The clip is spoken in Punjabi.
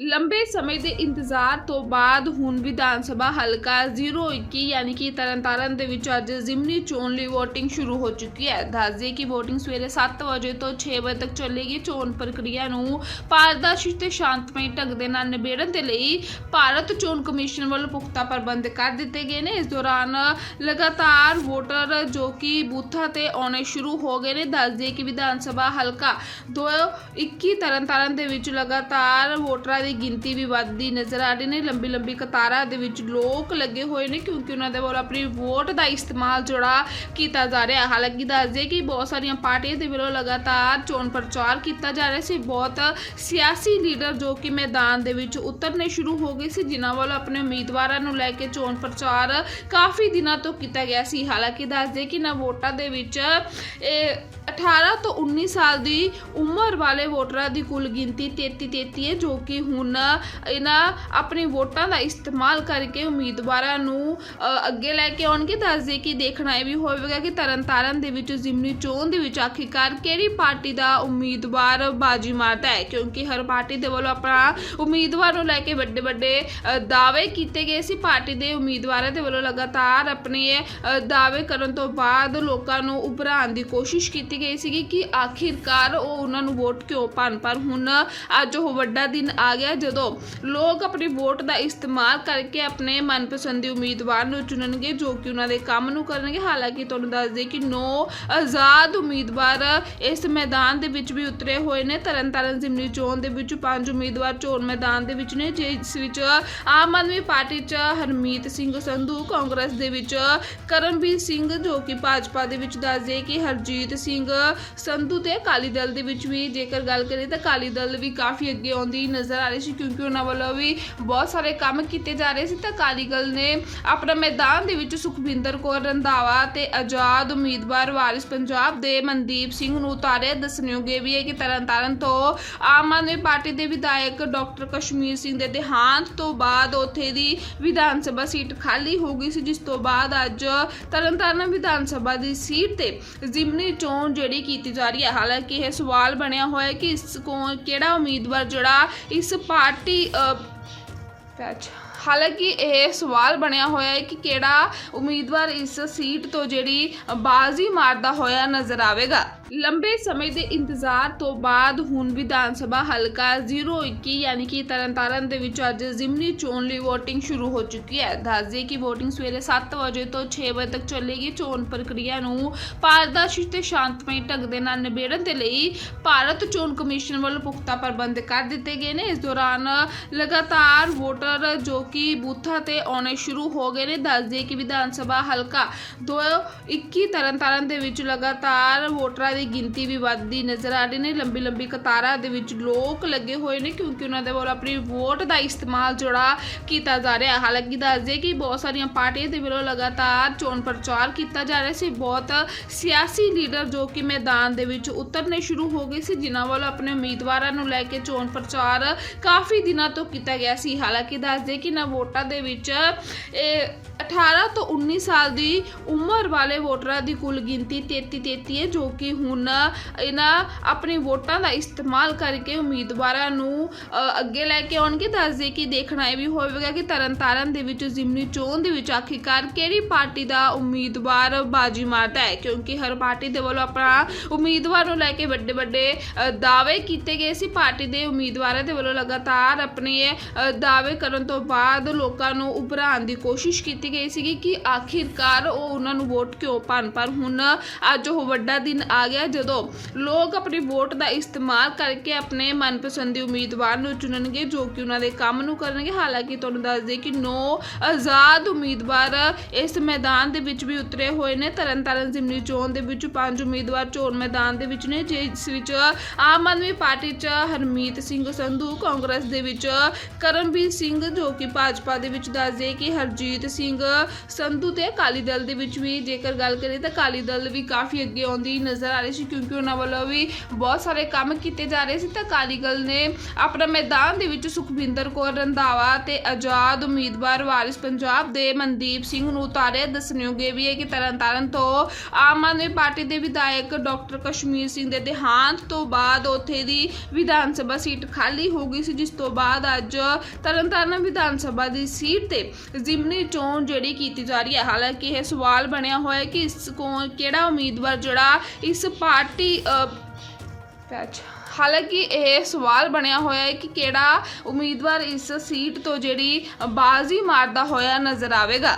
ਲੰਬੇ ਸਮੇਂ ਦੇ ਇੰਤਜ਼ਾਰ ਤੋਂ ਬਾਅਦ ਹੁਣ ਵਿਧਾਨ ਸਭਾ ਹਲਕਾ 021 ਯਾਨੀ ਕਿ ਤਰਨਤਾਰਨ ਦੇ ਵਿੱਚ ਅੱਜ ਜ਼ਿਮਨੀ ਚੋਣ ਲਈ VOTING ਸ਼ੁਰੂ ਹੋ ਚੁੱਕੀ ਹੈ। ਦੱਸਦੇ ਕਿ VOTING ਸਵੇਰੇ 7 ਵਜੇ ਤੋਂ 6 ਵਜੇ ਤੱਕ ਚੱਲੇਗੀ। ਚੋਣ ਪ੍ਰਕਿਰਿਆ ਨੂੰ ਪਾਰਦਰਸ਼ੀ ਤੇ ਸ਼ਾਂਤਮਈ ਢੰਗ ਦੇ ਨਾਲ ਨਿਬੇੜਨ ਦੇ ਲਈ ਭਾਰਤ ਚੋਣ ਕਮਿਸ਼ਨ ਵੱਲੋਂ ਪੁਖਤਾ ਪ੍ਰਬੰਧ ਕਰ ਦਿੱਤੇ ਗਏ ਨੇ। ਇਸ ਦੌਰਾਨ ਲਗਾਤਾਰ ਵੋਟਰ ਜੋ ਕਿ ਬੂਥਾਂ ਤੇ ਆਉਣੇ ਸ਼ੁਰੂ ਹੋ ਗਏ ਨੇ। ਦੱਸਦੇ ਕਿ ਵਿਧਾਨ ਸਭਾ ਹਲਕਾ 221 ਤਰਨਤਾਰਨ ਦੇ ਵਿੱਚ ਲਗਾਤਾਰ ਵੋਟਰਾਂ ਦੀ ਗਿਣਤੀ ਵੀ ਵੱਧਦੀ ਨਜ਼ਰ ਆ ਰਹੀ ਨੇ। ਲੰਬੀ ਲੰਬੀ ਕਤਾਰਾਂ ਦੇ ਵਿੱਚ ਲੋਕ ਲੱਗੇ ਹੋਏ ਨੇ ਕਿਉਂਕਿ ਉਹਨਾਂ ਦੇ ਵੱਲੋਂ ਆਪਣੀ ਵੋਟ ਦਾ ਇਸਤੇਮਾਲ ਜਿਹੜਾ ਕੀਤਾ ਜਾ ਰਿਹਾ ਹੈ। ਹਾਲਾਂਕਿ ਦੱਸਦੇ ਕਿ ਬਹੁਤ ਸਾਰੀਆਂ ਪਾਰਟੀਆਂ ਦੇ ਵੱਲੋਂ ਲਗਾਤਾਰ ਚੋਣ ਪ੍ਰਚਾਰ ਕੀਤਾ ਜਾ ਰਿਹਾ ਸੀ। ਬਹੁਤ ਸਿਆਸੀ ਲੀਡਰ ਜੋ ਕਿ ਮੈਦਾਨ ਦੇ ਵਿੱਚ ਉਤਰਨੇ ਸ਼ੁਰੂ ਹੋ ਗਏ ਸੀ, ਜਿਨ੍ਹਾਂ ਵੱਲੋਂ ਆਪਣੇ ਉਮੀਦਵਾਰਾਂ ਨੂੰ ਲੈ ਕੇ ਚੋਣ ਪ੍ਰਚਾਰ ਕਾਫੀ ਦਿਨਾਂ ਤੋਂ ਕੀਤਾ ਗਿਆ ਸੀ। ਹਾਲਾਂਕਿ ਦੱਸਦੇ ਕਿ ਨਾ ਵੋਟਾਂ ਦੇ ਵਿੱਚ ਇਹ 18 ਤੋਂ 19 ਸਾਲ ਦੀ ਉਮਰ ਵਾਲੇ ਵੋਟਰਾਂ ਦੀ ਕੁੱਲ ਗਿਣਤੀ 33 33 ਹੈ, ਜੋ ਕਿ ਹੁਣ ਇਹਨਾਂ ਆਪਣੀ ਵੋਟਾਂ ਦਾ ਇਸਤੇਮਾਲ ਕਰਕੇ ਉਮੀਦਵਾਰਾਂ ਨੂੰ ਅੱਗੇ ਲੈ ਕੇ ਆਉਣਗੇ। ਦੱਸਦੇ ਕਿ ਦੇਖਣਾ ਇਹ ਵੀ ਹੋਵੇਗਾ ਕਿ ਤਰਨਤਾਰਨ ਦੇ ਵਿੱਚ, ਜ਼ਿਮਨੀ ਚੋਣ ਦੇ ਵਿੱਚ ਆਖਿਰਕਾਰ ਕਿਹੜੀ ਪਾਰਟੀ ਦਾ ਉਮੀਦਵਾਰ ਬਾਜੀ ਮਾਰਦਾ ਹੈ? ਕਿਉਂਕਿ ਹਰ ਪਾਰਟੀ ਦੇ ਵੱਲੋਂ ਆਪਣਾ ਉਮੀਦਵਾਰ ਨੂੰ ਲੈ ਕੇ ਵੱਡੇ ਵੱਡੇ ਦਾਅਵੇ ਕੀਤੇ ਗਏ ਸੀ। ਪਾਰਟੀ ਦੇ ਉਮੀਦਵਾਰਾਂ ਦੇ ਵੱਲੋਂ ਲਗਾਤਾਰ ਆਪਣੇ ਦਾਅਵੇ ਕਰਨ ਤੋਂ ਬਾਅਦ ਲੋਕਾਂ ਨੂੰ ਉਭਰਾਉਣ ਦੀ ਕੋਸ਼ਿਸ਼ ਕੀਤੀ ਗਈ ਸੀਗੀ ਕਿ ਆਖਿਰਕਾਰ ਉਹ ਉਹਨਾਂ ਨੂੰ ਵੋਟ ਕਿਉਂ ਪਾਣ ਪਰ ਹੁਣ, ਅੱਜ ਉਹ ਵੱਡਾ ਦਿਨ ਆ ਗਿਆ ਜਦੋਂ ਲੋਕ ਆਪਣੀ ਵੋਟ ਦਾ ਇਸਤੇਮਾਲ ਕਰਕੇ ਆਪਣੇ ਮਨਪਸੰਦੀ ਉਮੀਦਵਾਰ ਨੂੰ ਚੁਣਨਗੇ, ਜੋ ਕਿ ਉਹਨਾਂ ਦੇ ਕੰਮ ਨੂੰ ਕਰਨਗੇ। ਹਾਲਾਂਕਿ ਤੁਹਾਨੂੰ ਦੱਸ ਦਈਏ ਕਿ 9 ਆਜ਼ਾਦ ਉਮੀਦਵਾਰ ਇਸ ਮੈਦਾਨ ਦੇ ਵਿੱਚ ਵੀ ਉਤਰੇ ਹੋਏ ਨੇ। ਤਰਨਤਾਰਨ ਜ਼ਿਮਨੀ ਚੋਣ ਦੇ ਵਿੱਚ ਪੰਜ ਉਮੀਦਵਾਰ ਚੋਣ ਮੈਦਾਨ ਦੇ ਵਿੱਚ ਨੇ, ਜਿਸ ਵਿੱਚ ਆਮ ਆਦਮੀ ਪਾਰਟੀ 'ਚ ਹਰਮੀਤ ਸਿੰਘ ਸੰਧੂ, ਕਾਂਗਰਸ ਦੇ ਵਿੱਚ ਕਰਮਵੀਰ ਸਿੰਘ, ਜੋ ਕਿ ਭਾਜਪਾ ਦੇ ਵਿੱਚ ਦੱਸਦੇ ਕਿ ਹਰਜੀਤ ਸਿੰਘ ਸੰਧੂ ਤੇ ਅਕਾਲੀ ਦਲ ਦੇ ਵਿੱਚ ਵੀ ਜੇਕਰ ਗੱਲ ਕਰੀਏ ਤਾਂ ਅਕਾਲੀ ਦਲ ਵੀ ਕਾਫੀ ਅੱਗੇ ਆਉਂਦੀ ਨਜ਼ਰ ਆ ਰਹੀ ਸੀ ਕਿਉਂਕਿ ਉਹਨਾਂ ਵੱਲੋਂ ਵੀ ਬਹੁਤ ਸਾਰੇ ਕੰਮ ਕੀਤੇ ਜਾ ਰਹੇ ਸੀ ਤਾਂ ਅਕਾਲੀ ਦਲ ਨੇ ਆਪਣਾ ਮੈਦਾਨ ਦੇ ਵਿੱਚ ਸੁਖਵਿੰਦਰ ਕੌਰ ਰੰਧਾਵਾ ਤੇ ਆਜ਼ਾਦ ਉਮੀਦਵਾਰ ਵਾਰਿਸ ਪੰਜਾਬ ਦੇ ਮਨਦੀਪ ਸਿੰਘ ਨੂੰ ਉਤਾਰਿਆ। ਦੱਸਣਯੋਗੇ ਵੀ ਹੈ ਕਿ ਤਰਨਤਾਰਨ ਤੋਂ ਆਮ ਆਦਮੀ ਪਾਰਟੀ ਦੇ ਵਿਧਾਇਕ ਡਾਕਟਰ ਕਸ਼ਮੀਰ ਸਿੰਘ ਦੇ ਦੇਹਾਂਤ ਤੋਂ ਬਾਅਦ ਉੱਥੇ ਦੀ ਵਿਧਾਨ ਸਭਾ ਸੀਟ ਖਾਲੀ ਹੋ ਗਈ ਸੀ, ਜਿਸ ਤੋਂ ਬਾਅਦ ਅੱਜ ਤਰਨਤਾਰਨ ਵਿਧਾਨ ਸਭਾ ਦੀ ਸੀਟ ਤੇ ਜ਼ਿਮਨੀ ਚੋਣ ਜਿਹੜੀ ਕੀਤੀ ਜਾ ਰਹੀ ਹੈ। ਹਾਲਾਂਕਿ ਇਹ ਸਵਾਲ ਬਣਿਆ ਹੋਇਆ ਹੈ ਕਿ ਇਸ ਕੋ ਕਿਹੜਾ ਉਮੀਦਵਾਰ ਜਿਹੜਾ ਇਸ ਪਾਰਟੀ ਅੱਛਾ ਹਾਲਾਂਕਿ ਇਹ ਸਵਾਲ ਬਣਿਆ ਹੋਇਆ ਹੈ ਕਿ ਕਿਹੜਾ ਉਮੀਦਵਾਰ ਇਸ ਸੀਟ ਤੋਂ ਜਿਹੜੀ ਬਾਜ਼ੀ ਮਾਰਦਾ ਹੋਇਆ ਨਜ਼ਰ ਆਵੇਗਾ। ਲੰਬੇ ਸਮੇਂ ਦੇ ਇੰਤਜ਼ਾਰ ਤੋਂ ਬਾਅਦ ਹੁਣ ਵਿਧਾਨ ਸਭਾ ਹਲਕਾ 021 ਯਾਨੀ ਕਿ ਤਰਨਤਾਰਨ ਦੇ ਵਿੱਚ ਅੱਜ ਜ਼ਿਮਨੀ ਚੋਣ ਲਈ VOTING ਸ਼ੁਰੂ ਹੋ ਚੁੱਕੀ ਹੈ। ਦੱਸਦੇ ਕਿ VOTING ਸਵੇਰੇ 7 ਵਜੇ ਤੋਂ 6 ਵਜੇ ਤੱਕ ਚੱਲੇਗੀ। ਚੋਣ ਪ੍ਰਕਿਰਿਆ ਨੂੰ ਪਾਰਦਰਸ਼ੀ ਤੇ ਸ਼ਾਂਤਮਈ ਢੰਗ ਦੇ ਨਾਲ ਨਿਬੇੜਨ ਦੇ ਲਈ ਭਾਰਤ ਚੋਣ ਕਮਿਸ਼ਨ ਵੱਲੋਂ ਪੁਖਤਾ ਪ੍ਰਬੰਧ ਕਰ ਦਿੱਤੇ ਗਏ ਨੇ। ਇਸ ਦੌਰਾਨ ਲਗਾਤਾਰ ਵੋਟਰ ਜੋ ਕਿ ਬੂਥਾਂ ਤੇ ਆਉਣੇ ਸ਼ੁਰੂ ਹੋ ਗਏ ਨੇ। ਦੱਸਦੇ ਕਿ ਵਿਧਾਨ ਸਭਾ ਹਲਕਾ 221 ਤਰਨਤਾਰਨ ਦੇ ਵਿੱਚ ਲਗਾਤਾਰ ਵੋਟਰਾਂ ਦੀ ਗਿਣਤੀ ਵੀ ਵੱਧਦੀ ਨਜ਼ਰ ਆ ਰਹੀ ਨੇ। ਲੰਬੀ ਲੰਬੀ ਕਤਾਰਾਂ ਦੇ ਵਿੱਚ ਲੋਕ ਲੱਗੇ ਹੋਏ ਨੇ ਕਿਉਂਕਿ ਉਹਨਾਂ ਦੇ ਵੱਲੋਂ ਆਪਣੀ ਵੋਟ ਦਾ ਇਸਤੇਮਾਲ ਜਿਹੜਾ ਕੀਤਾ ਜਾ ਰਿਹਾ ਹੈ। ਹਾਲਾਂਕਿ ਦੱਸਦੇ ਕਿ ਬਹੁਤ ਸਾਰੀਆਂ ਪਾਰਟੀਆਂ ਦੇ ਵੱਲੋਂ ਲਗਾਤਾਰ ਚੋਣ ਪ੍ਰਚਾਰ ਕੀਤਾ ਜਾ ਰਿਹਾ ਸੀ। ਬਹੁਤ ਸਿਆਸੀ ਲੀਡਰ ਜੋ ਕਿ ਮੈਦਾਨ ਦੇ ਵਿੱਚ ਉਤਰਨੇ ਸ਼ੁਰੂ ਹੋ ਗਏ ਸੀ, ਜਿਨ੍ਹਾਂ ਵੱਲੋਂ ਆਪਣੇ ਉਮੀਦਵਾਰਾਂ ਨੂੰ ਲੈ ਕੇ ਚੋਣ ਪ੍ਰਚਾਰ ਕਾਫੀ ਦਿਨਾਂ ਤੋਂ ਕੀਤਾ ਗਿਆ ਸੀ। ਹਾਲਾਂਕਿ ਦੱਸਦੇ ਕਿ ਨਾ ਵੋਟਾਂ ਦੇ ਵਿੱਚ ਇਹ 18 ਤੋਂ 19 ਸਾਲ ਦੀ ਉਮਰ ਵਾਲੇ ਵੋਟਰਾਂ ਦੀ ਕੁੱਲ ਗਿਣਤੀ 33 33 ਹੈ, ਜੋ ਕਿ ਹੁਣ, ਇਹਨਾਂ ਆਪਣੀ ਵੋਟਾਂ ਦਾ ਇਸਤੇਮਾਲ ਕਰਕੇ ਉਮੀਦਵਾਰਾਂ ਨੂੰ ਅੱਗੇ ਲੈ ਕੇ ਆਉਣਗੇ। ਦੱਸਦੇ ਕਿ ਦੇਖਣਾ ਇਹ ਵੀ ਹੋਵੇਗਾ ਕਿ ਤਰਨਤਾਰਨ ਦੇ ਵਿੱਚ ਜ਼ਿਮਨੀ ਚੋਣ ਦੇ ਵਿੱਚ ਆਖਿਰਕਾਰ ਕਿਹੜੀ ਪਾਰਟੀ ਦਾ ਉਮੀਦਵਾਰ ਬਾਜੀ ਮਾਰਦਾ ਹੈ? ਕਿਉਂਕਿ ਹਰ ਪਾਰਟੀ ਦੇ ਵੱਲੋਂ ਆਪਣਾ ਉਮੀਦਵਾਰ ਨੂੰ ਲੈ ਕੇ ਵੱਡੇ ਵੱਡੇ ਦਾਅਵੇ ਕੀਤੇ ਗਏ ਸੀ। ਪਾਰਟੀ ਦੇ ਉਮੀਦਵਾਰਾਂ ਦੇ ਵੱਲੋਂ ਲਗਾਤਾਰ ਆਪਣੇ ਦਾਅਵੇ ਕਰਨ ਤੋਂ ਬਾਅਦ ਲੋਕਾਂ ਨੂੰ ਉਭਰਾਉਣ ਦੀ ਕੋਸ਼ਿਸ਼ ਕੀਤੀ ਗਈ ਸੀਗੀ ਕਿ ਆਖਿਰਕਾਰ ਉਹ ਉਹਨਾਂ ਨੂੰ ਵੋਟ ਕਿਉਂ ਪਾਣ ਪਰ ਹੁਣ, ਅੱਜ ਉਹ ਵੱਡਾ ਦਿਨ ਆ ਗਿਆ ਜਦੋਂ ਲੋਕ ਆਪਣੀ ਵੋਟ ਦਾ ਇਸਤੇਮਾਲ ਕਰਕੇ ਆਪਣੇ ਮਨਪਸੰਦੀ ਉਮੀਦਵਾਰ ਨੂੰ ਚੁਣਨਗੇ ਜੋ ਕਿ ਉਹਨਾਂ ਦੇ ਕੰਮ ਨੂੰ ਕਰਨਗੇ। ਹਾਲਾਂਕਿ ਤੁਹਾਨੂੰ ਦੱਸ ਦਈਏ ਕਿ 9 ਆਜ਼ਾਦ ਉਮੀਦਵਾਰ ਇਸ ਮੈਦਾਨ ਦੇ ਵਿੱਚ ਵੀ ਉਤਰੇ ਹੋਏ ਨੇ। ਤਰਨਤਾਰਨ ਜ਼ਿਮਨੀ ਚੋਣ ਦੇ ਵਿੱਚ ਪੰਜ ਉਮੀਦਵਾਰ ਚੋਣ ਮੈਦਾਨ ਦੇ ਵਿੱਚ ਨੇ, ਜਿਸ ਵਿੱਚ ਆਮ ਆਦਮੀ ਪਾਰਟੀ 'ਚ ਹਰਮੀਤ ਸਿੰਘ ਸੰਧੂ, ਕਾਂਗਰਸ ਦੇ ਵਿੱਚ ਕਰਮਵੀਰ ਸਿੰਘ ਜੋ ਕਿ ਭਾਜਪਾ ਦੇ ਵਿੱਚ ਦੱਸਦੇ ਕਿ ਹਰਜੀਤ ਸਿੰਘ ਸੰਧੂ ਤੇ ਅਕਾਲੀ ਦਲ ਦੇ ਵਿੱਚ ਵੀ ਜੇਕਰ ਗੱਲ ਕਰੀਏ ਤਾਂ ਅਕਾਲੀ ਦਲ ਵੀ ਕਾਫੀ ਅੱਗੇ ਆਉਂਦੀ ਨਜ਼ਰ ਆ ਰਹੀ ਸੀ ਕਿਉਂਕਿ ਉਹਨਾਂ ਵੱਲੋਂ ਵੀ ਬਹੁਤ ਸਾਰੇ ਕੰਮ ਕੀਤੇ ਜਾ ਰਹੇ ਸੀ। ਤਾਂ ਅਕਾਲੀ ਦਲ ਨੇ ਆਪਣਾ ਮੈਦਾਨ ਦੇ ਵਿੱਚ ਸੁਖਵਿੰਦਰ ਕੌਰ ਰੰਧਾਵਾ ਤੇ ਆਜ਼ਾਦ ਉਮੀਦਵਾਰ ਵਾਰਿਸ ਪੰਜਾਬ ਦੇ ਮਨਦੀਪ ਸਿੰਘ ਨੂੰ ਉਤਾਰਿਆ। ਦੱਸਣਯੋਗ ਇਹ ਵੀ ਹੈ ਕਿ ਤਰਨਤਾਰਨ ਤੋਂ ਆਮ ਆਦਮੀ ਪਾਰਟੀ ਦੇ ਵਿਧਾਇਕ ਡਾਕਟਰ ਕਸ਼ਮੀਰ ਸਿੰਘ ਦੇ ਦੇਹਾਂਤ ਤੋਂ ਬਾਅਦ ਉੱਥੇ ਦੀ ਵਿਧਾਨ ਸਭਾ ਸੀਟ ਖਾਲੀ ਹੋ ਗਈ ਸੀ, ਜਿਸ ਤੋਂ ਬਾਅਦ ਅੱਜ ਤਰਨਤਾਰਨ ਵਿਧਾਨ ਸਭਾ ਦੀ ਸੀਟ ਤੇ ਜ਼ਿਮਨੀ ਚੋਣ ਜਿਹੜੀ ਕੀਤੀ ਜਾ ਰਹੀ ਹੈ। ਹਾਲਾਂਕਿ ਇਹ ਸਵਾਲ ਬਣਿਆ ਹੋਇਆ ਹੈ ਕਿ ਇਸ ਕੌਣ, ਕਿਹੜਾ ਉਮੀਦਵਾਰ ਜਿਹੜਾ ਇਸ ਪਾਰਟੀ ਪੈਚ ਹਾਲਾਂਕਿ ਇਹ ਸਵਾਲ ਬਣਿਆ ਹੋਇਆ ਹੈ ਕਿ ਕਿਹੜਾ ਉਮੀਦਵਾਰ ਇਸ ਸੀਟ ਤੋਂ ਜਿਹੜੀ ਬਾਜ਼ੀ ਮਾਰਦਾ ਹੋਇਆ ਨਜ਼ਰ ਆਵੇਗਾ।